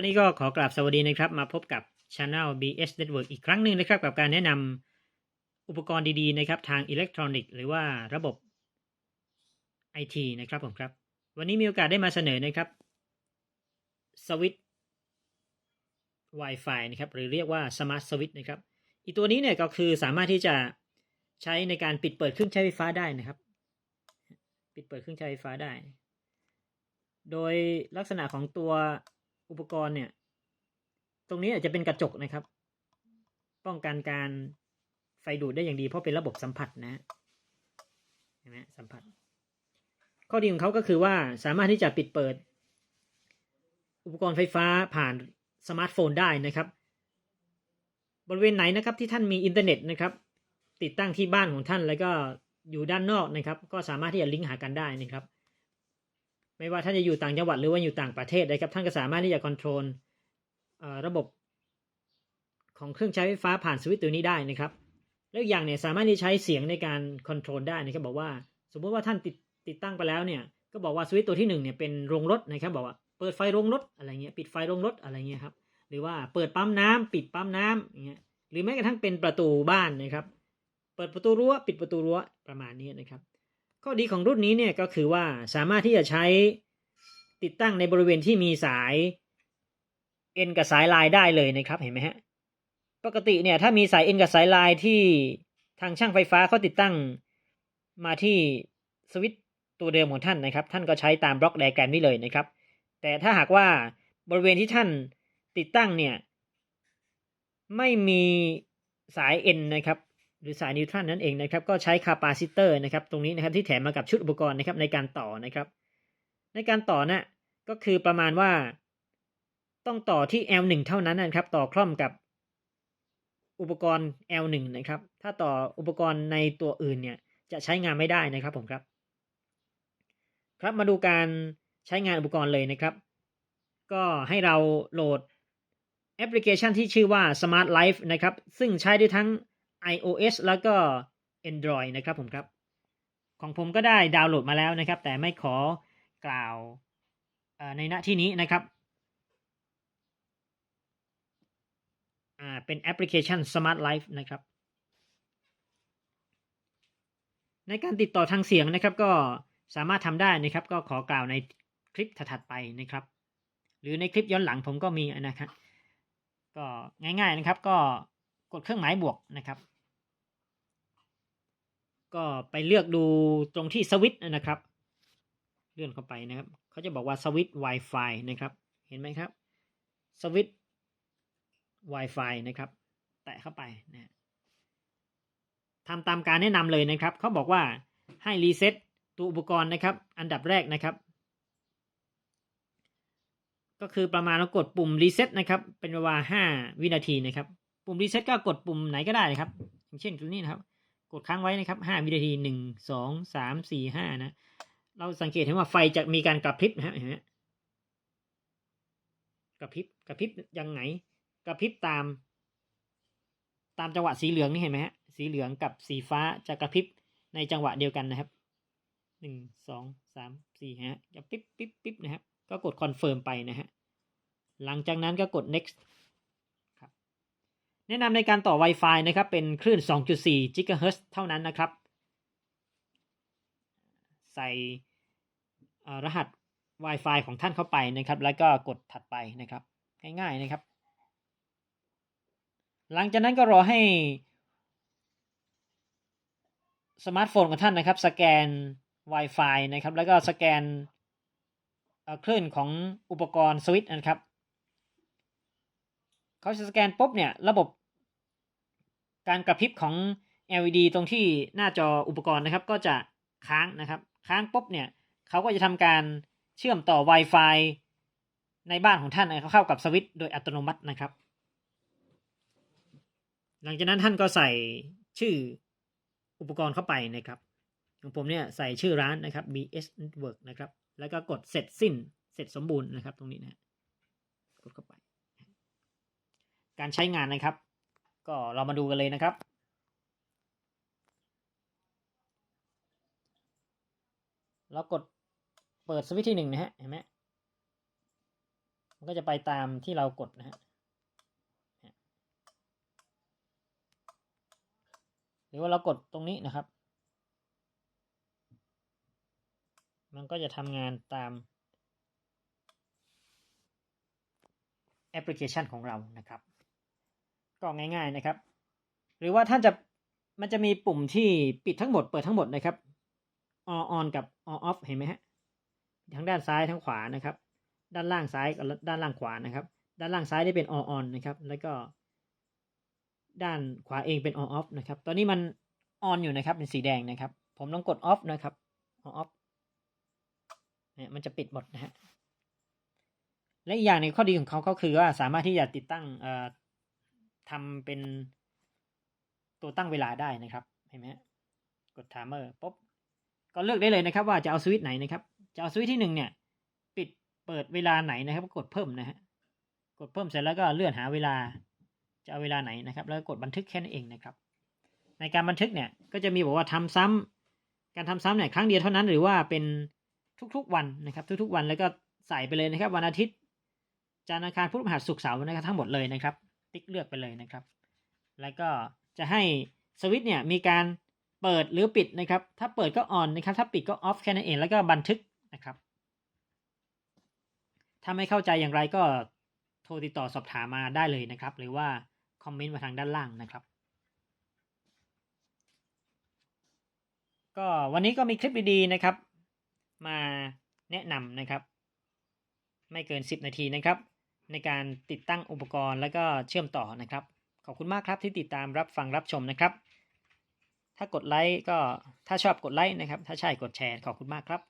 วันนี้ก็ขอกราบสวัสดีนะครับ มาพบกับ Channel BS Network อีกครั้งหนึ่งนะครับ กับการแนะนำอุปกรณ์ดีๆ นะครับ ทางอิเล็กทรอนิกส์หรือว่าระบบ IT นะครับผมครับ วันนี้มีโอกาสได้มาเสนอนะครับสวิตช์ Wi-Fi นะครับ หรือเรียกว่า Smart Switch นะครับอีตัวนี้เนี่ยก็คือสามารถที่จะใช้ในการปิดเปิดเครื่องใช้ไฟฟ้าได้นะครับ ปิดเปิดเครื่องใช้ไฟฟ้าได้ โดยลักษณะของตัว อุปกรณ์เนี่ย ตรงนี้อาจจะเป็นกระจกนะครับ ป้องกันการไฟดูดได้อย่างดีเพราะเป็นระบบสัมผัสนะฮะเห็นไหมสัมผัส ข้อดีของเขาก็คือว่าสามารถที่จะปิดเปิด อุปกรณ์ไฟฟ้าผ่านสมาร์ทโฟนได้นะครับ บริเวณไหนนะครับที่ท่านมีอินเทอร์เน็ตนะครับ ติดตั้งที่บ้านของท่านแล้วก็อยู่ด้านนอกนะครับ ก็สามารถที่จะลิงก์หากันได้นะครับ ไม่ว่าท่านจะอยู่ต่างจังหวัดหรือว่าอยู่ต่างประเทศนะครับท่านก็สามารถที่จะคอนโทรลระบบของเครื่องใช้ไฟฟ้าผ่านสวิตช์ตัวนี้ได้นะครับแล้วอีกอย่างเนี่ยสามารถที่ใช้เสียงในการคอนโทรลได้นะครับบอกว่าสมมติว่าท่านติดติดตั้งไปแล้วเนี่ยก็บอกว่าสวิตช์ตัวที่หนึ่งเนี่ยเป็นโรงรถนะครับบอกว่าเปิดไฟโรงรถอะไรเงี้ยปิดไฟโรงรถอะไรเงี้ยครับหรือว่าเปิดปั๊มน้ำปิดปั๊มน้ำอย่างเงี้ยหรือแม้กระทั่งเป็นประตูบ้านนะครับ เปิดประตูรั้วปิดประตูรั้วประมาณนี้นะครับ ข้อดีของรุ่นนี้เนี่ยก็คือว่าสามารถที่จะใช้ติดตั้งในบริเวณที่มีสายเอ็นกับสายลายได้เลยนะครับเห็นไหมฮะปกติเนี่ยถ้ามีสายเอ็นกับสายลายที่ทางช่างไฟฟ้าเขาติดตั้งมาที่สวิตตัวเดิมของท่านนะครับ ท่านก็ใช้ตามบล็อกไดอะแกรมนี้เลยนะครับ แต่ถ้าหากว่าบริเวณที่ท่านติดตั้งเนี่ย ไม่มีสายเอ็นนะครับ หรือสายนิวทรันนั่นเองนะครับ ก็ใช้คาปาซิเตอร์นะครับ ตรงนี้นะครับที่แถมมากับชุดอุปกรณ์นะครับในการต่อนะครับ ในการต่อนะ่ะก็คือประมาณว่า ต้องต่อที่ L1 เท่านั้นนะครับ ต่อคล่อมกับอุปกรณ์ L1 นะครับ ถ้าต่ออุปกรณ์ในตัวอื่นเนี่ยจะใช้งานไม่ได้นะครับผมครับ ครับมาดูการใช้งานอุปกรณ์เลยนะครับ ก็ให้เราโหลดแอปพลิเคชันที่ชื่อว่า Smart Life นะครับ ซึ่งใช้ได้ทั้ง iOS แล้วก็ Android นะครับผมครับ ของผมก็ได้ดาวน์โหลดมาแล้วนะครับ แต่ไม่ขอกล่าวในณที่นี้นะครับเป็นแอปพลิเคชัน Smart Life นะครับ ในการติดต่อทางเสียงนะครับ ก็สามารถทำได้นะครับ ก็ขอกล่าวในคลิปถัดไปนะครับ หรือในคลิปย้อนหลังผมก็มีนะครับ ก็ง่ายๆนะครับก็ กดเครื่องหมายบวกนะครับ ก็ไปเลือกดูตรงที่สวิตช์นะครับ เลื่อนเข้าไปนะครับเขาจะบอกว่าสวิตช์ Wi-Fi นะครับ เห็นไหมครับสวิตช์ Wi-Fi นะครับ แตะเข้าไปนะทำตามการแนะนำเลยนะครับ เขาบอกว่าให้รีเซ็ตตัวอุปกรณ์นะครับ อันดับแรกนะครับ ก็คือประมาณเรากดปุ่มรีเซ็ตนะครับ เป็นเวลา 5 วินาทีนะครับ ปุ่มรีเซ็ตก็กดปุ่มไหนก็ได้นะครับ อย่างเช่นตัวนี้นะครับ กดค้างไว้นะครับ5วินาที1 2 3 4 5นะ เราสังเกตเห็นว่าไฟจะมีการกระพริบนะฮะเห็นไหมกระพริบกระพริบยังไงกระพริบตาม ตามจังหวะสีเหลืองนี่เห็นไหมฮะสีเหลืองกับสีฟ้าจะกระพริบในจังหวะเดียวกันนะครับหนึ่งสองสามสี่ฮะจะปิ๊บปิ๊บปิ๊บนะครับ ก็กดคอนเฟิร์มไปนะฮะหลังจากนั้นก็กด next แนะนำในการต่อ Wi-Fi นะครับ เป็นคลื่น 2.4 GHz เท่านั้นนะครับ ใส่รหัส Wi-Fi ของท่านเข้าไปนะครับ แล้วก็กดถัดไปนะครับ ง่ายๆนะครับ หลังจากนั้นก็รอให้สมาร์ทโฟนของท่านนะครับ สแกน Wi-Fi นะครับ แล้วก็สแกนคลื่นของอุปกรณ์สวิตช์นะครับเขาจะสแกนปุ๊บเนี่ย ระบบ การกระพริบของ LED ตรงที่หน้าจออุปกรณ์นะครับ ก็จะค้างนะครับ ค้างปุ๊บเนี่ยเขาก็จะทำการเชื่อมต่อ Wi-Fi ในบ้านของท่านนะครับเข้ากับสวิตช์โดยอัตโนมัตินะครับ หลังจากนั้นท่านก็ใส่ชื่ออุปกรณ์เข้าไปนะครับของผมเนี่ยใส่ชื่อร้านนะครับ BS Network นะครับ แล้วก็กดเสร็จสิ้นเสร็จสมบูรณ์นะครับ ตรงนี้นะกดเข้าไป การใช้งานนะครับ ก็เรามาดูกันเลยนะครับ เรากดเปิดสวิตช์ที่หนึ่งนะฮะ เห็นไหมมันก็จะไปตามที่เรากดนะฮะ หรือว่าเรากดตรงนี้นะครับ มันก็จะทำงานตามแอปพลิเคชันของเรานะครับ ก็ง่าย ๆนะครับ หรือว่าท่านจะมันจะมีปุ่มที่ปิดทั้งหมดเปิดทั้งหมดนะครับ on on กับ on off เห็นไหมฮะทั้งด้านซ้ายทั้งขวานะครับ ด้านล่างซ้ายกับด้านล่างขวานะครับ ด้านล่างซ้ายได้เป็น on on นะครับ แล้วก็ด้านขวาเองเป็น on off นะครับ ตอนนี้มัน on อยู่นะครับ เป็นสีแดงนะครับ ผมต้องกด off นะครับ on off เนี่ยมันจะปิดหมดนะฮะ และอีกอย่างในข้อดีของเขาก็คือว่าสามารถที่จะติดตั้งเอ่อ ทำเป็นตัวตั้งเวลาได้นะครับเห็นไหมฮะกด timer ปุ๊บก็เลือกได้เลยนะครับ ว่าจะเอาสวิตช์ไหนนะครับ จะเอาสวิตช์ที่หนึ่งเนี่ยปิดเปิดเวลาไหนนะครับก็กดเพิ่มนะฮะกดเพิ่มเสร็จแล้วก็เลื่อนหาเวลาจะเอาเวลาไหนนะครับ แล้วกดบันทึกแค่นั้นเองนะครับ ในการบันทึกเนี่ยก็จะมีบอกว่าทำซ้ำการทำซ้ำเนี่ยครั้งเดียวเท่านั้นหรือว่าเป็นทุกๆวันนะครับ ทุกๆวันแล้วก็ใส่ไปเลยนะครับ วันอาทิตย์จันทร์อังคารพุธพฤหัสศุกร์เสาร์นะครับทั้งหมดเลยนะครับ ติ๊กเลือกไปเลยนะครับ แล้วก็จะให้สวิตช์เนี่ยมีการเปิดหรือปิดนะครับ ถ้าเปิดก็ออนนะครับ ถ้าปิดก็ออฟแค่นั้นเอง แล้วก็บันทึกนะครับ ถ้าไม่เข้าใจอย่างไรก็โทรติดต่อสอบถามมาได้เลยนะครับ หรือว่าคอมเมนต์มาทางด้านล่างนะครับ ก็วันนี้ก็มีคลิปดีๆนะครับ มาแนะนำนะครับ ไม่เกิน 10 นาทีนะครับ ในการติดตั้งอุปกรณ์แล้วก็เชื่อมต่อนะครับ ขอบคุณมากครับที่ติดตามรับฟังรับชมนะครับ ถ้ากดไลค์ก็ถ้าชอบกดไลค์นะครับ ถ้าใช่กดแชร์ขอบคุณมากครับ